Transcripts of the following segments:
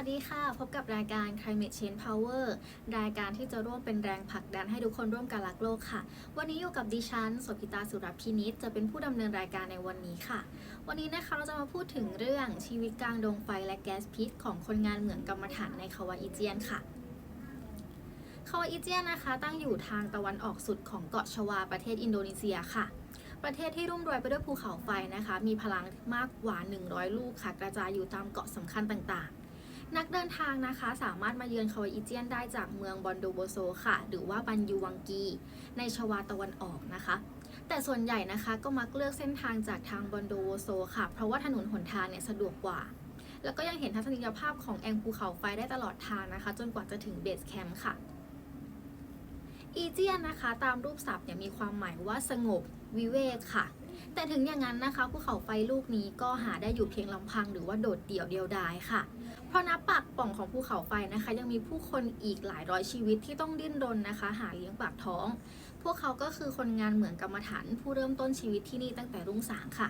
วัสดีค่ะ พบกับรายการ Climate Change Power รายการที่จะร่วมเป็นแรงผลักดันให้ทุกคนร่วมกันรักโลกค่ะ วันนี้อยู่กับดิฉันโสภิตาสุรพินิจจะเป็นผู้ดำเนินรายการในวันนี้ค่ะ วันนี้นะคะเราจะมาพูดถึงเรื่องชีวิตกลางดงไฟและแก๊สพิษของคนงานเหมืองกรรมฐานในคาวาอิเจียนค่ะคาวาอิเจียนนะคะ ตั้งอยู่ทางตะวันออกสุดของเกาะชวาประเทศอินโดนีเซียค่ะประเทศที่รุ่มรวยไปด้วยภูเขาไฟนะคะ มีพลังมากกว่า 100 ลูกค่ะ กระจายอยู่ตามเกาะสำคัญต่าง นักเดินทางนะคะสามารถมาเยือนคาวาอิเจียนได้จากเมืองบอนโดโบโซค่ะ หรือว่าบันยูวังกี ในชวาตะวันออกนะคะ แต่ส่วนใหญ่นะคะก็มักเลือกเส้นทางจากทางบอนโดโบโซค่ะ เพราะว่าถนนหนทางเนี่ยสะดวกกว่า แล้วก็ยังเห็นทัศนียภาพของแองภูเขาไฟได้ตลอดทางนะคะ จนกว่าจะถึงเบสแคมป์ค่ะอีเจียนนะคะ ตามรูปศัพท์เนี่ยมีความหมายว่าสงบวิเวกค่ะ แต่ถึงอย่างนั้นนะคะภูเขาไฟลูกนี้ก็หาได้อยู่เพียงลำพังหรือว่าโดดเดี่ยวเดียวดายค่ะ เพราะนับปากป่องของภูเขาไฟนะคะ ยังมีผู้คนอีกหลายร้อยชีวิตที่ต้องดิ้นรนนะคะ หาเลี้ยงปากท้อง พวกเขาก็คือคนงานเหมืองกรรมฐานผู้เริ่มต้นชีวิตที่นี่ตั้งแต่รุ่งสางค่ะ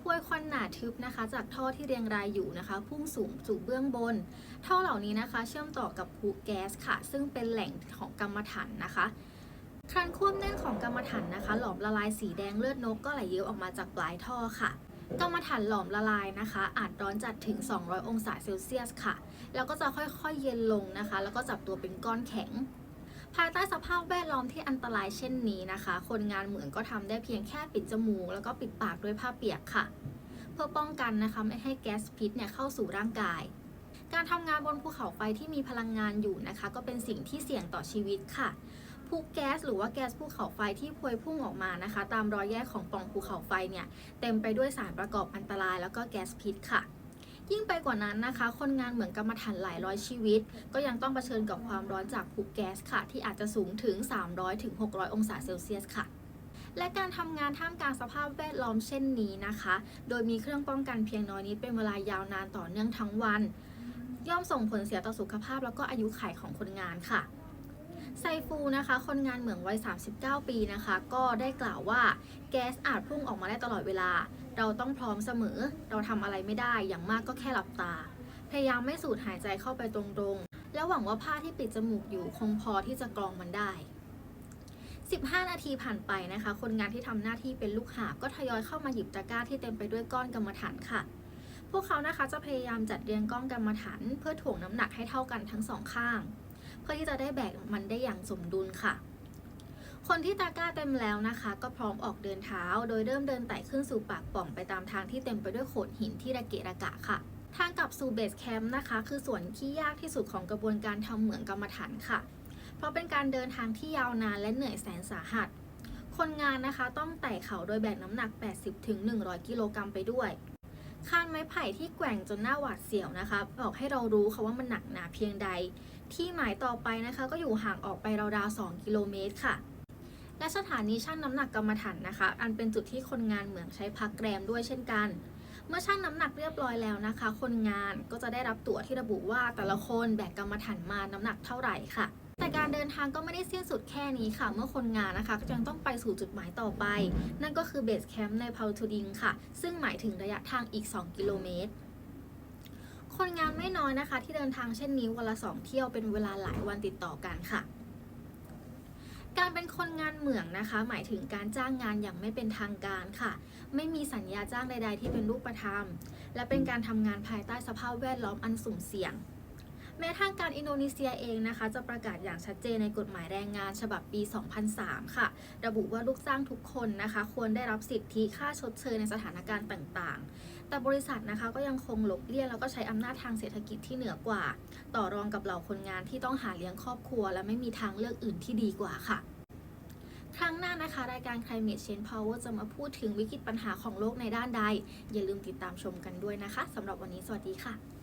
พวยควันหนาทึบนะคะ จากท่อที่เรียงรายอยู่นะคะ พุ่งสูงสู่เบื้องบน ท่อเหล่านี้นะคะ เชื่อมต่อกับคูแก๊สค่ะ ซึ่งเป็นแหล่งของกรรมฐานนะคะ ครันควบแน่นของกรรมฐานนะคะ หลอมละลายสีแดงเลือดนกก็ไหลเยิ้มออกมาจากปลายท่อค่ะกรรมฐานหลอมละลายนะคะ อาจร้อนจัดถึง 200 องศาเซลเซียสค่ะ แล้วก็จะค่อยๆเย็นลงนะคะ แล้วก็จับตัวเป็นก้อนแข็ง ภายใต้สภาพแวดล้อมที่อันตรายเช่นนี้นะคะ คนงานเหมืองก็ทำได้เพียงแค่ปิดจมูก แล้วก็ปิดปากด้วยผ้าเปียกค่ะ เพื่อป้องกันนะคะไม่ให้แก๊สพิษเนี่ยเข้าสู่ร่างกาย การทำงานบนภูเขาไฟที่มีพลังงานอยู่นะคะ ก็เป็นสิ่งที่เสี่ยงต่อชีวิตค่ะ ภูแก๊สหรือว่าแก๊สภูเขาไฟที่พวยพุ่งออกมานะคะ ตามรอยแยกของปล่องภูเขาไฟเนี่ยเต็มไปด้วยสารประกอบอันตรายแล้วก็แก๊สพิษค่ะ ยิ่งไปกว่านั้นนะคะ คนงานเหมือนกรรมฐานหลายร้อยชีวิต ก็ยังต้องเผชิญกับความร้อนจากภูแก๊สค่ะ ที่อาจจะสูงถึง 300ถึง600 องศาเซลเซียสค่ะและการทำงานท่ามกลางสภาพแวดล้อมเช่นนี้นะคะ โดยมีเครื่องป้องกันเพียงน้อยนิดเป็นเวลายาวนานต่อเนื่องทั้งวัน ย่อมส่งผลเสียต่อสุขภาพแล้วก็อายุขัยของคนงานค่ะ ไซฟูนะคะ คนงานเหมืองวัย 39 ปีนะคะ ก็ได้กล่าวว่าแก๊สอาจพุ่งออกมาได้ตลอดเวลา เราต้องพร้อมเสมอ เราทำอะไรไม่ได้อย่างมากก็แค่หลับตา พยายามไม่สูดหายใจเข้าไปตรงๆ แล้วหวังว่าผ้าที่ปิดจมูกอยู่คงพอที่จะกรองมันได้ 15 นาทีผ่านไปนะคะ คนงานที่ทำหน้าที่เป็นลูกหาบก็ทยอยเข้ามาหยิบตะกร้าที่เต็มไปด้วยก้อนกรรมฐานค่ะ พวกเขานะคะจะพยายามจัดเรียงก้อนกรรมฐานเพื่อถ่วงน้ำหนักให้เท่ากันทั้งสองข้าง เพื่อที่จะได้แบกมันได้อย่างสมดุลค่ะ คนที่ตะกร้าเต็มแล้วนะคะ ก็พร้อมออกเดินเท้า โดยเริ่มเดินไต่ขึ้นสู่ปากป่องไปตามทางที่เต็มไปด้วยโขดหินที่ระเกะระกะค่ะทางกลับสู่เบสแคมป์นะคะ คือส่วนที่ยากที่สุดของกระบวนการทำเหมืองกรรมฐานค่ะ เพราะเป็นการเดินทางที่ยาวนานและเหนื่อยแสนสาหัส คนงานนะคะต้องไต่เขาโดยแบกน้ำหนัก 80-100 กิโลกรัมไปด้วย คานไม้ไผ่ที่แกว่งจนหน้าหวาดเสียวนะคะ บอกให้เรารู้ค่ะว่ามันหนักหนาเพียงใด ที่หมายต่อไปนะคะ ก็อยู่ห่างออกไปราวๆ2กิโลเมตรค่ะ และสถานีชั่งน้ำหนักกรรมฐานนะคะ อันเป็นจุดที่คนงานเหมืองใช้พักแรมด้วยเช่นกัน เมื่อชั่งน้ำหนักเรียบร้อยแล้วนะคะ คนงานก็จะได้รับตั๋วที่ระบุว่าแต่ละคนแบกกรรมฐานมาน้ำหนักเท่าไหร่ค่ะ แต่การเดินทางก็ไม่ได้สิ้นสุดแค่นี้ค่ะ เมื่อคนงานนะคะก็ยังต้องไปสู่จุดหมายต่อไป นั่นก็คือเบสแคมป์ในพาวทูดิงค่ะ ซึ่งหมายถึงระยะทางอีก 2 กิโลเมตรคนงานไม่น้อยนะคะ ที่เดินทางเช่นนี้วันละสองเที่ยวเป็นเวลาหลายวันติดต่อกันค่ะ การเป็นคนงานเหมืองนะคะ หมายถึงการจ้างงานอย่างไม่เป็นทางการค่ะ ไม่มีสัญญาจ้างใด ๆ ที่เป็นรูปธรรม และเป็นการทำงานภายใต้สภาพแวดล้อมอันสุ่มเสี่ยง แม้ทางการอินโดนีเซียเองนะคะ จะประกาศอย่างชัดเจนในกฎหมายแรงงานฉบับปี 2003 ค่ะ ระบุว่าลูกจ้างทุกคนนะคะ ควรได้รับสิทธิค่าชดเชยในสถานการณ์ต่างๆ แต่บริษัทนะคะก็ยังคงหลบเลี่ยงแล้วก็ใช้อำนาจทางเศรษฐกิจที่เหนือกว่า ต่อรองกับเหล่าคนงานที่ต้องหาเลี้ยงครอบครัว และไม่มีทางเลือกอื่นที่ดีกว่าค่ะครั้งหน้านะคะ รายการ Climate Change Power จะมาพูดถึงวิกฤตปัญหาของโลกในด้านใด อย่าลืมติดตามชมกันด้วยนะคะสำหรับวันนี้สวัสดีค่ะ